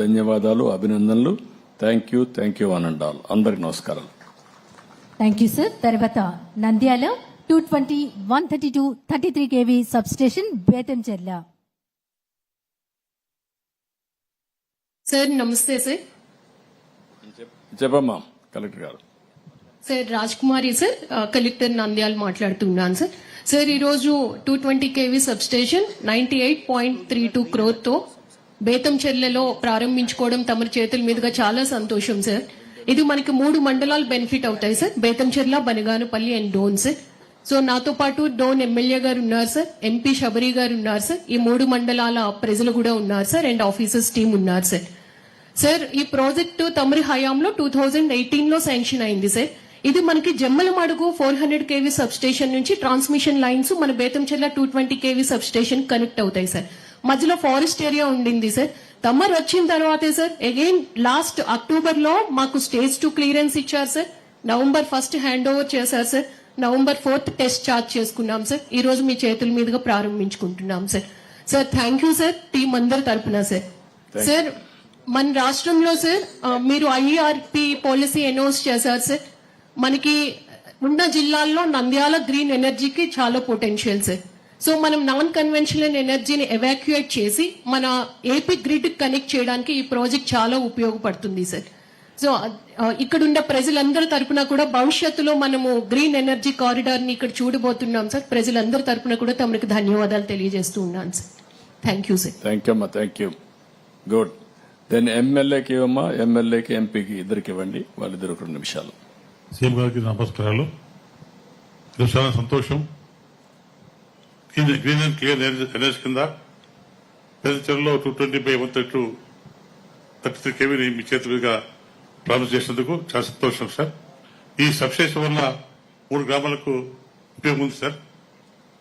ధన్యవాదాలు అభినందనలు. Thank you thank you అనండాల్. అందరికి నమస్కారం థ్యాంక్ యూ సార్ తర్వాత Nandyal two twenty one thirty two thirty three KV sub station Bethamcherla sir నమస్తే సార్ చెప్పమ్మా కలెక్టర్ గారు. Sir Raj Kumari sir collector Nandyal మాట్లాడుతున్నాను సార్ సార్ ఈరోజు two twenty KV sub station ninety eight point three two క్రోర్తో బేతంచెర్లలో ప్రారంభించుకోవడం తమరి చేతుల మీదుగా చాలా సంతోషం సార్ ఇది మనకి మూడు మండలాలు బెనిఫిట్ అవుతాయి sir Bethamcherla Banaganapalli and Dhone sir so నాతో పాటు డోన్ ఎమ్మెల్యే గారు ఉన్నారు సార్ ఎంపీ శబరి గారు ఉన్నారు సార్ ఈ మూడు మండలాల ప్రజలు కూడా ఉన్నారు సార్ అండ్ ఆఫీసర్స్ టీం ఉన్నారు సార్ సార్ ఈ ప్రాజెక్టు తమరి హయాంలో టూ థౌజండ్ ఎయిటీన్లో శాంక్షన్ అయింది సార్ ఇది మనకి Jammalamadugu four hundred KV sub station నుంచి ట్రాన్స్మిషన్ లైన్స్ మన Bethamcherla two twenty KV sub station connect అవుతాయి సార్ మధ్యలో ఫారెస్ట్ ఏరియా ఉండింది సార్ తమరు వచ్చిన తర్వాతే సార్ అగైన్ లాస్ట్ అక్టోబర్లో మాకు స్టేజ్ టూ క్లియరెన్స్ ఇచ్చారు sir November first hand over చేశారు sir November fourth test charge చేసుకున్నాం సార్ ఈ రోజు మీ చేతుల మీదుగా ప్రారంభించుకుంటున్నాం sir sir thank you sir team అందరి తరపున సార్ సార్ మన రాష్ట్రంలో సార్ మీరు ఐఆర్పి పాలసీ అనౌన్స్ చేశారు సార్ మనకి ఉన్న జిల్లాల్లో నంద్యాల గ్రీన్ ఎనర్జీకి చాలా పొటెన్షియల్ సార్ సో మనం నాన్ కన్వెన్షనల్ ఎనర్జీని ఎవాక్యుయేట్ చేసి మన ఏపీ గ్రిడ్ కనెక్ట్ చేయడానికి ఈ ప్రాజెక్ట్ చాలా ఉపయోగపడుతుంది సార్ సో ఇక్కడ ఉన్న ప్రజలందరి తరపున కూడా భవిష్యత్తులో మనము గ్రీన్ ఎనర్జీ కారిడార్ని ఇక్కడ చూడబోతున్నాం సార్ ప్రజలందరి తరపున కూడా తమకు ధన్యవాదాలు తెలియజేస్తూ ఉన్నాను sir thank you sir thank you అమ్మా. థ్యాంక్ యూ గుడ్ దెన్ ఎమ్మెల్యేకి ఇవ్వమ్మా. ఎమ్మెల్యేకి ఎంపీకి ఇద్దరికి ఇవ్వండి. వాళ్ళిద్దరు రెండు నిమిషాలు. సీఎం గారికి నమస్కారాలు. చాలా సంతోషం. గ్రీన్ అండ్ క్లియర్ ఎనర్జీ కింద పెద్దచెరులో two twenty by one thirty two thirty three కేవీని మీ చేతి మీదుగా ప్రామిస్ చేసినందుకు చాలా సంతోషం సార్. ఈ సబ్స్టేషన్ వల్ల మూడు గ్రామాలకు ఉపయోగం ఉంది సార్.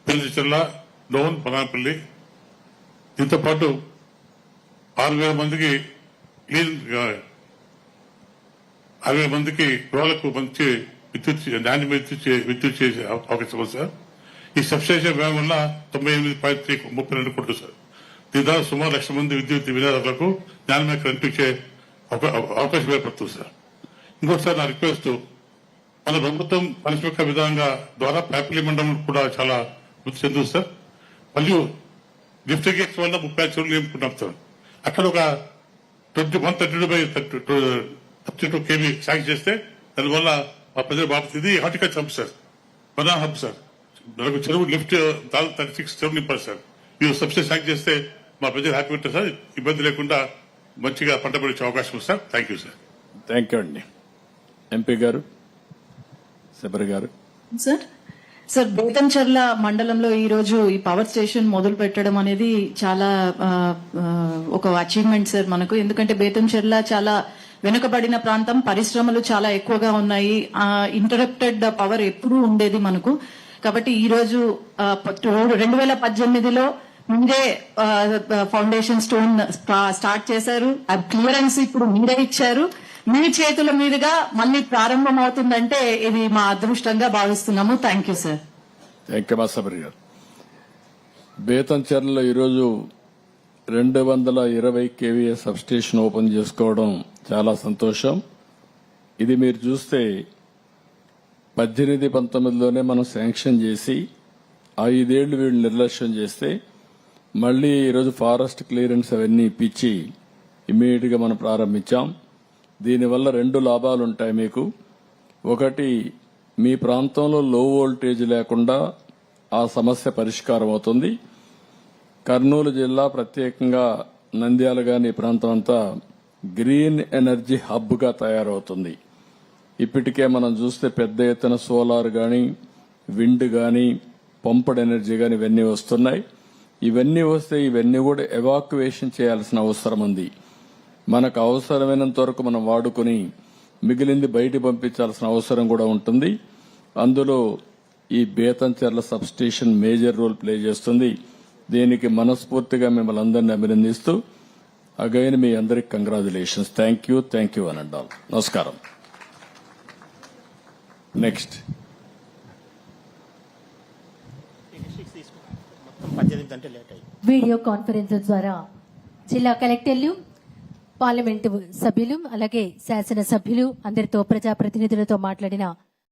పెద్దచెర్ల డోన్ పనాపల్లి. దీంతో పాటు ఆరు వేల మందికి క్లీన్ అరవై మందికి గృహాలకు మంచి విద్యుత్ నాణ్యమైన విద్యుత్ చే- విద్యుత్ చేసే అవకాశం ఉంది సార్. ఈ సబ్స్టేషన్ వ్యయం తొంభై ఎనిమిది పాయింట్ త్రీ ముప్పై రెండు కోట్లు సార్. దీని ద్వారా సుమారు లక్ష మంది విద్యుత్ వినియోగదారులకు నాణ్యమైన కనిపించే అవకాశం ఏర్పడుతుంది సార్. ఇంకోటి సార్ నా రిక్వెస్ట్ మన ప్రభుత్వం పరిశ్రమ విధానంగా ద్వారా ప్యాపిలీ మండలం కూడా చాలా వృద్ధి చెందుతుంది సార్. మరియు లిఫ్ట్ గేట్స్ వల్ల ముప్పై ఐదు చెరువులు నింపుకుంటాం సార్ అక్కడ ఒక twenty one thirty two by thirty two KV సాగు చేస్తే దానివల్ల మా ప్రజలు బాబు ఇది హార్టికల్చర్ హబ్ సార్. బనా హబ్ సార్. మనకు చెరువు లిఫ్ట్ దాదాపు థర్టీ సిక్స్ చెరువు నింపారు సార్. మీరు సబ్సిడీ సాగు చేస్తే మా ప్రజలు హ్యాపీ ఉంటారు సార్. ఇబ్బంది లేకుండా మంచిగా పంట పండించే అవకాశం ఉంది sir. Thank you sir thank you అండి. ఎంపీ గారు శబరి గారు. సార్ సార్ బేతంచర్ల మండలంలో ఈ రోజు ఈ పవర్ స్టేషన్ మొదలు పెట్టడం అనేది చాలా ఒక అచీవ్మెంట్ సార్ మనకు. ఎందుకంటే బేతంచెర్ల చాలా వెనుకబడిన ప్రాంతం పరిశ్రమలు చాలా ఎక్కువగా ఉన్నాయి. ఇంటరప్టెడ్ పవర్ ఎప్పుడూ ఉండేది మనకు. కాబట్టి ఈ రోజు రెండు వేల పద్దెనిమిదిలో ముందే ఫౌండేషన్ స్టోన్ స్టార్ట్ చేశారు. ఆ క్లియరెన్స్ ఇప్పుడు మీరే ఇచ్చారు. మీ చేతుల మీదుగా మళ్ళీ ప్రారంభం అవుతుందంటే ఇది మా అదృష్టంగా భావిస్తున్నాము. Thank you sir thank you మా శబరి గారు బేతంచెర్లలో ఈరోజు రెండు వందల ఇరవై కేవీఏ సబ్స్టేషన్ ఓపెన్ చేసుకోవడం చాలా సంతోషం. ఇది మీరు చూస్తే పద్దెనిమిది పంతొమ్మిదిలోనే మనం శాంక్షన్ చేసి ఐదేళ్ళు వీళ్ళు నిర్లక్ష్యం చేస్తే మళ్ళీ ఈరోజు ఫారెస్ట్ క్లియరెన్స్ అవన్నీ ఇప్పించి ఇమీడియట్గా మనం ప్రారంభించాం. దీనివల్ల రెండు లాభాలు ఉంటాయి మీకు. ఒకటి మీ ప్రాంతంలో లో వోల్టేజ్ లేకుండా ఆ సమస్య పరిష్కారం అవుతుంది. కర్నూలు జిల్లా ప్రత్యేకంగా నంద్యాల గాని ప్రాంతం అంతా గ్రీన్ ఎనర్జీ హబ్గా తయారవుతుంది. ఇప్పటికే మనం చూస్తే పెద్ద ఎత్తున సోలార్ కానీ విండ్ కానీ పంప్డ్ ఎనర్జీ కానీ ఇవన్నీ వస్తున్నాయి. ఇవన్నీ వస్తే ఇవన్నీ కూడా ఎవాక్యువేషన్ చేయాల్సిన అవసరం ఉంది. మనకు అవసరమైనంత వరకు మనం వాడుకుని మిగిలింది బయట పంపించాల్సిన అవసరం కూడా ఉంటుంది. అందులో ఈ Bethamcherla sub station major role play చేస్తుంది. దీనికి మనస్ఫూర్తిగా మిమ్మల్ని అందరినీ అభినందిస్తూ అగైన్ మీ అందరికి congratulations. Thank you thank you అని అంటాం నమస్కారం. నెక్స్ట్ వీడియో కాన్ఫరెన్స్ ద్వారా జిల్లా కలెక్టర్లు పార్లమెంటు సభ్యులు అలాగే శాసన సభ్యులు అందరితో ప్రజాప్రతినిధులతో మాట్లాడిన